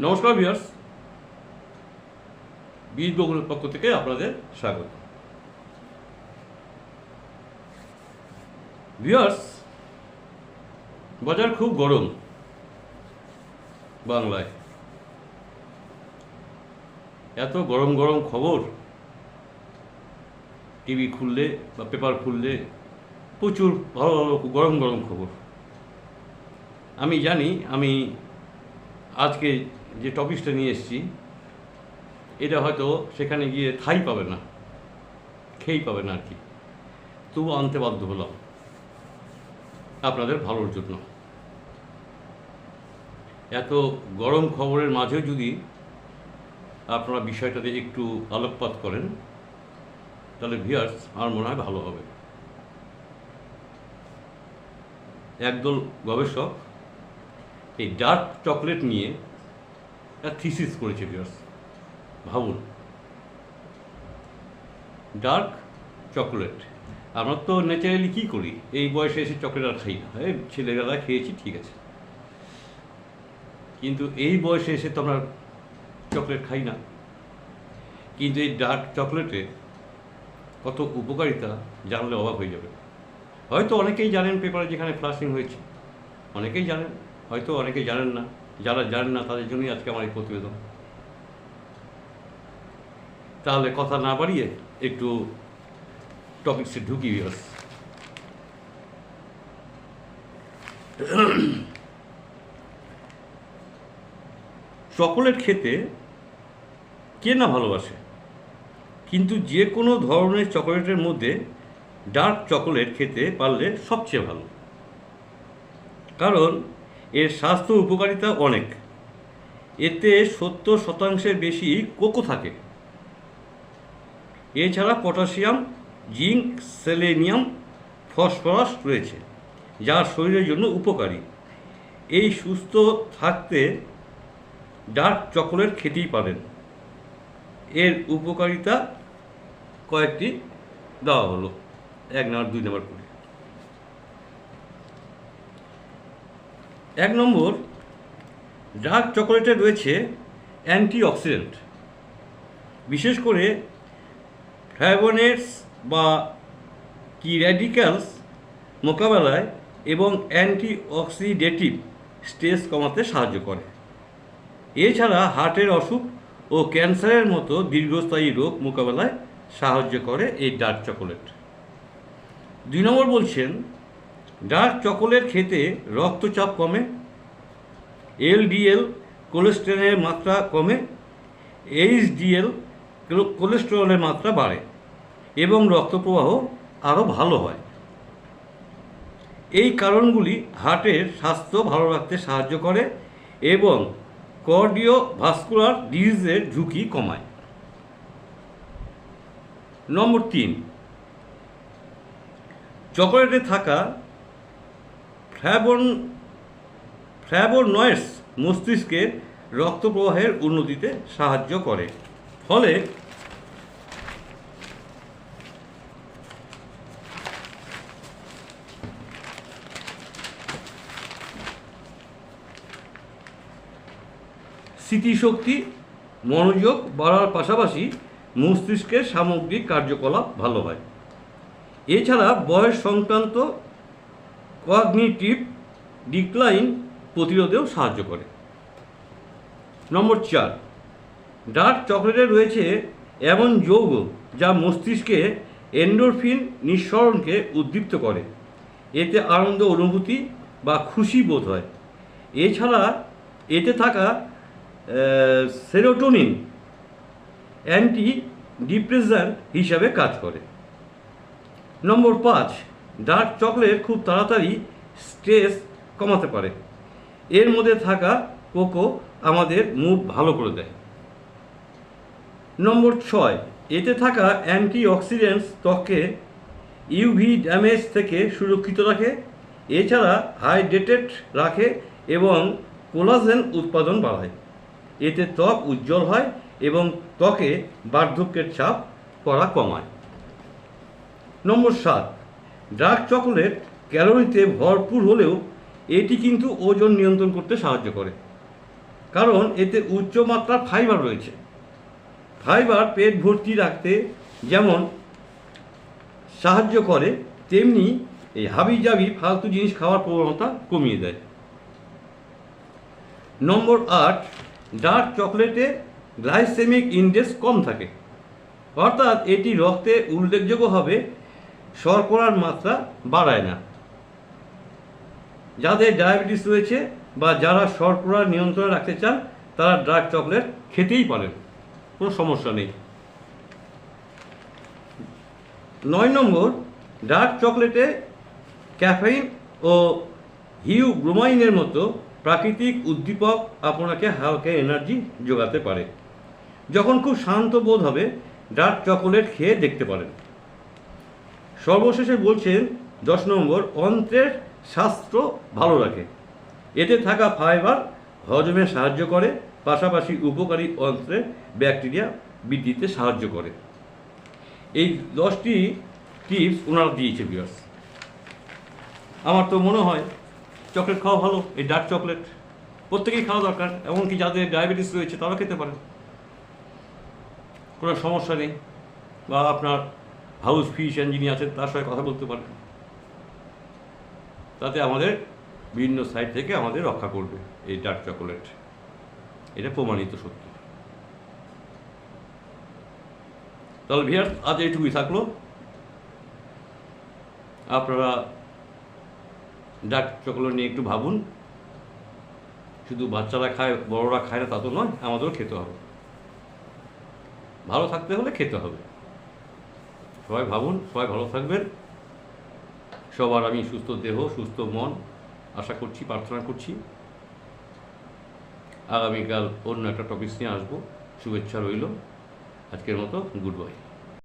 নমস্কার ভিউয়ার্স বীজ বগুলের পক্ষ থেকে আপনাদের স্বাগত। ভিউয়ার্স বাজার খুব গরম বাংলায়। এত গরম গরম খবর। টিভি খুললে বা পেপার খুললে প্রচুর ভালো ভালো গরম গরম খবর। আমি জানি, আমি আজকে যে টপিকসটা নিয়ে এসেছি, এটা হয়তো সেখানে গিয়ে থাই পাবে না, খেয়েই পাবে না আর কি। তবু আনতে বাধ্য হলাম। আপনাদের ভালোর জন্য। এত গরম খবরের মাঝেও যদি আপনারা বিষয়টাতে একটু আলোকপাত করেন, তাহলে ভিয়ার্স আমার মনে হয় ভালো হবে। একদল গবেষক এই ডার্ক চকলেট নিয়ে একটা থিসিস করেছে ভিউয়ার্স ভাবুন। ডার্ক চকলেট আমরা তো ন্যাচারালি কী করি? এই বয়সে এসে চকলেট আর খাই না। এই ছেলেবেলা খেয়েছি, ঠিক আছে। কিন্তু এই বয়সে এসে তো আমরা চকলেট খাই না। কিন্তু এই ডার্ক চকলেটে কত উপকারিতা জানলে অবাক হয়ে যাবে হয়তো অনেকেই জানেন পেপারে যেখানে ফ্লাশিং হয়েছে। অনেকেই জানেন, হয়তো অনেকে জানেন না। যারা জানেন না তাদের জন্যই আজকে আমার এই প্রতিবেদন। তাহলে কথা না বাড়িয়ে একটু টপিক্সে ঢুকি বিয়াস চকোলেট খেতে কে না ভালোবাসে? কিন্তু যে কোনো ধরনের চকোলেটের মধ্যে ডার্ক চকোলেট খেতে পারলে সবচেয়ে ভালো। কারণ এর স্বাস্থ্য উপকারিতা অনেক। এতে সত্তর শতাংশের বেশি কোকো থাকে। এছাড়া পটাশিয়াম, জিঙ্ক, সেলেনিয়াম, ফসফরাস রয়েছে, যা শরীরের জন্য উপকারী। এই সুস্থ থাকতে ডার্ক চকোলেট খেতেই পারেন। এর উপকারিতা কয়েকটি দেওয়া হলো। এক নাম্বার, দুই নাম্বার করে এক নম্বর, ডার্ক চকোলেটে রয়েছে অ্যান্টিঅক্সিডেন্ট। বিশেষ করে ফ্ল্যাভোনেটস বা কি র্যাডিক্যালস মোকাবেলায় এবং অ্যান্টিঅক্সিডেটিভ স্ট্রেস কমাতে সাহায্য করে। এছাড়া হার্টের অসুখ ও ক্যান্সারের মতো দীর্ঘস্থায়ী রোগ মোকাবেলায় সাহায্য করে এই ডার্ক চকোলেট। দুই নম্বর বলছেন ডার্ক চকোলেট খেতে রক্তচাপ কমে, এলডিএল কোলেস্টেরলের মাত্রা কমে, এইচডিএল কোলেস্টেরলের মাত্রা বাড়ে এবং রক্তপ্রবাহ আরও ভালো হয়। এই কারণগুলি হার্টের স্বাস্থ্য ভালো রাখতে সাহায্য করে এবং কর্ডিও ভাস্কুলার ডিজিজের ঝুঁকি কমায়। নম্বর তিন, চকোলেটে থাকা ফ্ল্যাবন ফ্ল্যাবোনয়েডস মস্তিষ্কের রক্ত প্রবাহের উন্নতিতে সাহায্য করে। ফলে স্মৃতিশক্তি, মনোযোগ বাড়ার পাশাপাশি মস্তিষ্কের সামগ্রিক কার্যকলাপ ভালো হয়। এছাড়া বয়স সংক্রান্ত কগনিটিভ ডিক্লাইন প্রতিরোধেও সাহায্য করে। নম্বর চার, ডার্ক চকলেটে রয়েছে এমন যৌগ যা মস্তিষ্কে এন্ডোরফিন নিঃসরণকে উদ্দীপ্ত করে। এতে আনন্দ, অনুভূতি বা খুশি বোধ হয়। এছাড়া এতে থাকা সেরোটোনিন অ্যান্টি ডিপ্রেসেন্ট হিসাবে কাজ করে। নম্বর পাঁচ ডার্ক চকলেট খুব তাড়াতাড়ি স্ট্রেস কমাতে পারে। এর মধ্যে থাকা কোকো আমাদের মুড ভালো করে দেয়। নম্বর ছয়, এতে থাকা অ্যান্টি অক্সিডেন্টস ত্বককে ইউভি ড্যামেজ থেকে সুরক্ষিত রাখে, এছাড়া হাইড্রেটেড রাখে এবং কোলাজেন উৎপাদন বাড়ায়। এতে ত্বক উজ্জ্বল হয় এবং ত্বকে বার্ধক্যের চাপ করা কমায়। নম্বর সাত ডার্ক চকোলেট ক্যালোরিতে ভরপুর হলেও এটি কিন্তু ওজন নিয়ন্ত্রণ করতে সাহায্য করে। কারণ এতে উচ্চ মাত্রার ফাইবার রয়েছে। ফাইবার পেট ভর্তি রাখতে যেমন সাহায্য করে, তেমনি এই হাবি জাবি ফালতু জিনিস খাওয়ার প্রবণতা কমিয়ে দেয়। নম্বর আট, ডার্ক চকলেটে গ্লাইসেমিক ইন্ডেক্স কম থাকে। অর্থাৎ এটি রক্তে উল্লেখযোগ্যভাবে শর্করার মাত্রা বাড়ায় না। যাদের ডায়াবেটিস রয়েছে বা যারা শর্করা নিয়ন্ত্রণে রাখতে চান, তারা ডার্ক চকলেট খেতেই পারেন। কোনো সমস্যা নেই। নয় নম্বর, ডার্ক চকলেটে ক্যাফেইন ও হিউ ব্রোমাইনের মতো প্রাকৃতিক উদ্দীপক আপনাকে হালকা এনার্জি যোগাতে পারে। যখন খুব শান্ত বোধ হবে, ডার্ক চকোলেট খেয়ে দেখতে পারেন। সর্বশেষে বলছেন, দশ নম্বর, অন্ত্রের স্বাস্থ্য ভালো রাখে। এতে থাকা ফাইবার হজমে সাহায্য করে, পাশাপাশি উপকারী অন্ত্রে ব্যাকটেরিয়া বৃদ্ধিতে সাহায্য করে। এই দশটি টিপস ওনারা দিয়েছে বিয়ার্স আমার তো মনে হয়, চকলেট খাওয়া ভালো, এই ডার্ক চকলেট প্রত্যেকেই খাওয়া দরকার, এমনকি যাদের ডায়াবেটিস রয়েছে তারা খেতে পারে। কোনো সমস্যা নেই, বা আপনার হাউস ফিশ যিনি আছেন, তার সঙ্গে কথা বলতে পারেন। তাতে আমাদের বিভিন্ন সাইড থেকে আমাদের রক্ষা করবে এই ডার্ক চকোলেট। এটা প্রমাণিত সত্য। তাহলে ভিয়ার আজ এইটুকুই থাকল। আপনারা ডার্ক চকোলেট নিয়ে একটু ভাবুন। শুধু বাচ্চারা খায়, বড়রা খায় না, তা তো নয়, আমাদেরও খেতে হবে। ভালো থাকতে হলে খেতে হবে। সবাই ভাবুন, সবাই ভালো থাকবেন। সবার আমি সুস্থ দেহ, সুস্থ মন আশা করছি, প্রার্থনা করছি। আগামীকাল অন্য একটা টপিক নিয়ে আসব। শুভেচ্ছা রইল। আজকের মতো গুড বাই।